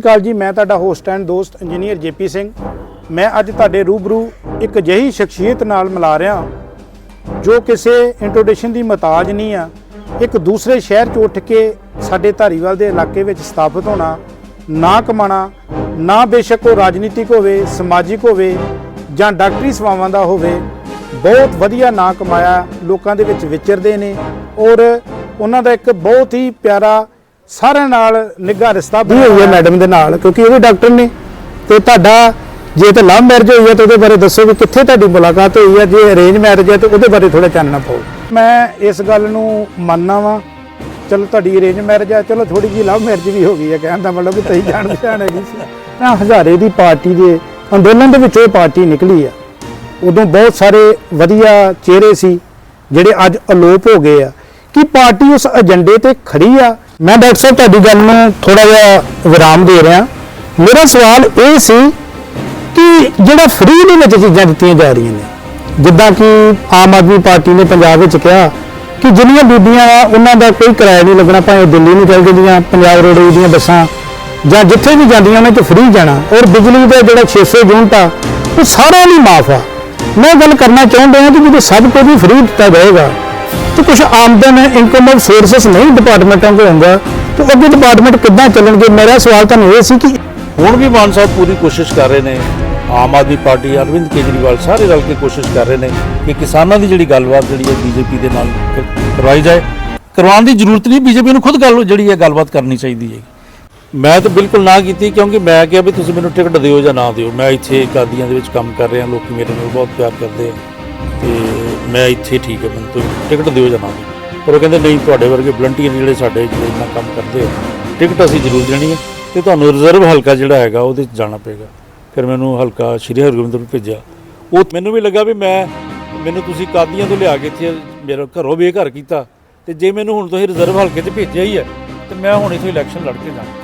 ਕਾਲ ਜੀ, ਮੈਂ ਤੁਹਾਡਾ ਹੋਸਟ ਐਂਡ ਦੋਸਤ ਇੰਜੀਨੀਅਰ ਜੇਪੀ ਸਿੰਘ। ਮੈਂ ਅੱਜ ਤੁਹਾਡੇ ਰੂਬਰੂ ਇੱਕ ਅਜਿਹੀ ਸ਼ਖਸੀਅਤ ਨਾਲ ਮਿਲਾ ਰਿਹਾ ਜੋ ਕਿਸੇ ਇੰਟਰੋਡਕਸ਼ਨ ਦੀ ਮਤਾਜ ਨਹੀਂ ਆ। ਇੱਕ ਦੂਸਰੇ ਸ਼ਹਿਰ 'ਚ ਉੱਠ ਕੇ ਸਾਡੇ ਧਾਰੀਵਾਲ ਦੇ ਇਲਾਕੇ ਵਿੱਚ ਸਥਾਪਿਤ ਹੋਣਾ, ਨਾ ਕਮਾਣਾ ਨਾ ਬੇਸ਼ੱਕ ਉਹ ਰਾਜਨੀਤਿਕ ਹੋਵੇ, ਸਮਾਜਿਕ ਹੋਵੇ, ਜਾਂ ਡਾਕਟਰੀ ਸੇਵਾਵਾਂ ਦਾ ਹੋਵੇ, ਬਹੁਤ ਵਧੀਆ ਨਾਂ ਕਮਾਇਆ ਲੋਕਾਂ ਦੇ ਵਿੱਚ ਵਿਚਰਦੇ ਨੇ ਔਰ ਉਹਨਾਂ ਦਾ ਇੱਕ ਬਹੁਤ ਹੀ ਪਿਆਰਾ ਸਾਰਿਆਂ ਨਾਲ ਨਿੱਘਾ ਰਿਸ਼ਤਾ ਬਣਿਆ ਹੋਇਆ ਮੈਡਮ ਦੇ ਨਾਲ ਕਿਉਂਕਿ ਉਹ ਵੀ ਡਾਕਟਰ ਨੇ। ਤੇ ਤੁਹਾਡਾ ਜੇ ਤਾਂ ਲਵ ਮੈਰਿਜ ਹੋਈ ਹੈ ਤਾਂ ਉਹਦੇ ਬਾਰੇ ਦੱਸੋ ਵੀ ਕਿੱਥੇ ਤੁਹਾਡੀ ਮੁਲਾਕਾਤ ਹੋਈ ਹੈ ਜੇ ਅਰੇਂਜ ਮੈਰਿਜ ਹੈ ਤਾਂ ਉਹਦੇ ਬਾਰੇ ਥੋੜਾ ਚਾਨਣਾ ਪਾਓ ਮੈਂ ਇਸ ਗੱਲ ਨੂੰ ਮੰਨਣਾ ਵਾਂ। ਚਲੋ ਤੁਹਾਡੀ ਅਰੇਂਜ ਮੈਰਿਜ ਹੈ ਚਲੋ ਥੋੜੀ ਜੀ ਲਵ ਮੈਰਿਜ ਵੀ ਹੋ ਗਈ ਹੈ ਕਹਿਣ ਦਾ ਮਤਲਬ ਵੀ ਤੁਸੀਂ ਜਾਣ ਪਛਾਣ ਹੈਗੀ ਸੀ। ਨਾ ਹਜ਼ਾਰੇ ਦੀ ਪਾਰਟੀ ਦੇ ਅੰਦੋਲਨ ਦੇ ਵਿੱਚੋਂ ਇਹ ਪਾਰਟੀ ਨਿਕਲੀ ਆ। ਉਦੋਂ ਬਹੁਤ ਸਾਰੇ ਵਧੀਆ ਚਿਹਰੇ ਸੀ ਜਿਹੜੇ ਅੱਜ ਅਲੋਪ ਹੋ ਗਏ ਆ। ਕਿ ਪਾਰਟੀ ਉਸ ਏਜੰਡੇ ਤੇ ਖੜੀ ਆ? ਮੈਂ ਡਾਕਟਰ ਸਾਹਿਬ, ਤੁਹਾਡੀ ਗੱਲ ਨੂੰ ਥੋੜਾ ਜਿਹਾ ਵਿਰਾਮ ਦੇ ਰਿਹਾ। ਮੇਰਾ ਸਵਾਲ ਇਹ ਸੀ ਕਿ ਜਿਹੜਾ ਫ੍ਰੀ ਦੇ ਵਿੱਚ ਚੀਜ਼ਾਂ ਦਿੱਤੀਆਂ ਜਾ ਰਹੀਆਂ ਨੇ, ਜਿੱਦਾਂ ਕਿ ਆਮ ਆਦਮੀ ਪਾਰਟੀ ਨੇ ਪੰਜਾਬ ਵਿੱਚ ਕਿਹਾ ਕਿ ਜਿੰਨੀਆਂ ਬੀਬੀਆਂ ਆ, ਉਹਨਾਂ ਦਾ ਕੋਈ ਕਿਰਾਇਆ ਨਹੀਂ ਲੱਗਣਾ, ਭਾਵੇਂ ਉਹ ਦਿੱਲੀ ਨੂੰ ਚੱਲ ਜਾਂਦੀਆਂ, ਪੰਜਾਬ ਰੋਡਵੇਜ਼ ਦੀਆਂ ਬੱਸਾਂ, ਜਾਂ ਜਿੱਥੇ ਵੀ ਜਾਂਦੀਆਂ ਉਹਨਾਂ 'ਚ ਫ੍ਰੀ ਜਾਣਾ, ਔਰ ਬਿਜਲੀ ਦਾ ਜਿਹੜਾ 600 ਯੂਨਿਟ ਆ, ਉਹ ਸਾਰਿਆਂ ਲਈ ਮਾਫ ਆ। ਮੈਂ ਗੱਲ ਕਰਨਾ ਚਾਹੁੰਦਾ ਹਾਂ ਕਿ ਜਦੋਂ ਸਭ ਕੁਝ ਹੀ ਫ੍ਰੀ ਦਿੱਤਾ ਜਾਏਗਾ ਤੇ ਕੁਝ ਆਮਦਨ ਇਨਕਮ ਆਫ ਸੋਰਸਸ ਨਹੀਂ ਡਿਪਾਰਟਮੈਂਟਾਂ ਕੋਲ ਹੁੰਦਾ, ਤੇ ਅੱਗੇ ਡਿਪਾਰਟਮੈਂਟ ਕਿੱਦਾਂ ਚੱਲਣਗੇ? ਮੇਰਾ ਸਵਾਲ ਤੁਹਾਨੂੰ ਇਹ ਸੀ ਕਿ ਹੁਣ ਵੀ ਮਾਨ ਸਾਹਿਬ ਪੂਰੀ ਕੋਸ਼ਿਸ਼ ਕਰ ਰਹੇ ਨੇ, ਆਮ ਆਦਮੀ ਪਾਰਟੀ, ਅਰਵਿੰਦ ਕੇਜਰੀਵਾਲ ਸਾਰੇ ਰਲ ਕੇ ਕੋਸ਼ਿਸ਼ ਕਰ ਰਹੇ ਨੇ ਕਿ ਕਿਸਾਨਾਂ ਦੀ ਜਿਹੜੀ ਗੱਲਬਾਤ ਜਿਹੜੀ ਹੈ ਬੀਜੇਪੀ ਦੇ ਨਾਲ ਕਰਵਾਈ ਜਾਏ। ਕਰਵਾਉਣ ਦੀ ਜ਼ਰੂਰਤ ਨਹੀਂ, ਬੀਜੇਪੀ ਨੂੰ ਖੁਦ ਗੱਲ, ਜਿਹੜੀ ਹੈ ਗੱਲਬਾਤ ਕਰਨੀ ਚਾਹੀਦੀ ਹੈ। ਮੈਂ ਤਾਂ ਬਿਲਕੁਲ ਨਾ ਕੀਤੀ, ਕਿਉਂਕਿ ਮੈਂ ਕਿਹਾ ਵੀ ਤੁਸੀਂ ਮੈਨੂੰ ਟਿਕਟ ਦਿਓ ਜਾਂ ਨਾ ਦਿਓ। ਮੈਂ ਇੱਥੇ ਕਾਦੀਆਂ ਦੇ ਵਿੱਚ ਕੰਮ ਕਰ ਰਿਹਾ, ਲੋਕੀ ਮੇਰੇ ਨਾਲ ਬਹੁਤ ਪਿਆਰ ਕਰਦੇ ਆ। ਤੇ ਮੈਂ ਇੱਥੇ ਠੀਕ ਹੈ, ਮੈਨੂੰ ਤੁਸੀਂ ਟਿਕਟ ਦਿਓ ਜਾਂ ਪਰ ਉਹ ਕਹਿੰਦੇ, ਨਹੀਂ, ਤੁਹਾਡੇ ਵਰਗੇ ਵਲੰਟੀਅਰ ਜਿਹੜੇ ਸਾਡੇ ਜਿਹੜੇ ਇੰਨਾ ਕੰਮ ਕਰਦੇ ਆ, ਟਿਕਟ ਅਸੀਂ ਜ਼ਰੂਰ ਦੇਣੀ ਹੈ ਤੇ ਤੁਹਾਨੂੰ ਰਿਜ਼ਰਵ ਹਲਕਾ ਜਿਹੜਾ ਹੈਗਾ, ਉਹਦੇ 'ਚ ਜਾਣਾ ਪਏਗਾ। ਫਿਰ ਮੈਨੂੰ ਹਲਕਾ ਸ਼੍ਰੀ ਹਰਗੋਬਿੰਦ ਭੇਜਿਆ। ਉਹ ਮੈਨੂੰ ਵੀ ਲੱਗਾ ਵੀ ਮੈਂ, ਮੈਨੂੰ ਤੁਸੀਂ ਕਾਦੀਆਂ ਤੋਂ ਲਿਆ ਕੇ ਇੱਥੇ ਮੇਰੇ ਘਰੋਂ ਬੇਘਰ ਕੀਤਾ ਤੇ ਜੇ ਮੈਨੂੰ ਹੁਣ ਤੁਸੀਂ ਰਿਜ਼ਰਵ ਹਲਕੇ 'ਚ ਭੇਜਿਆ ਹੀ ਹੈ, ਤੇ ਮੈਂ ਹੁਣ ਇੱਥੇ ਇਲੈਕਸ਼ਨ ਲੜ ਕੇ ਜਾਣਾ।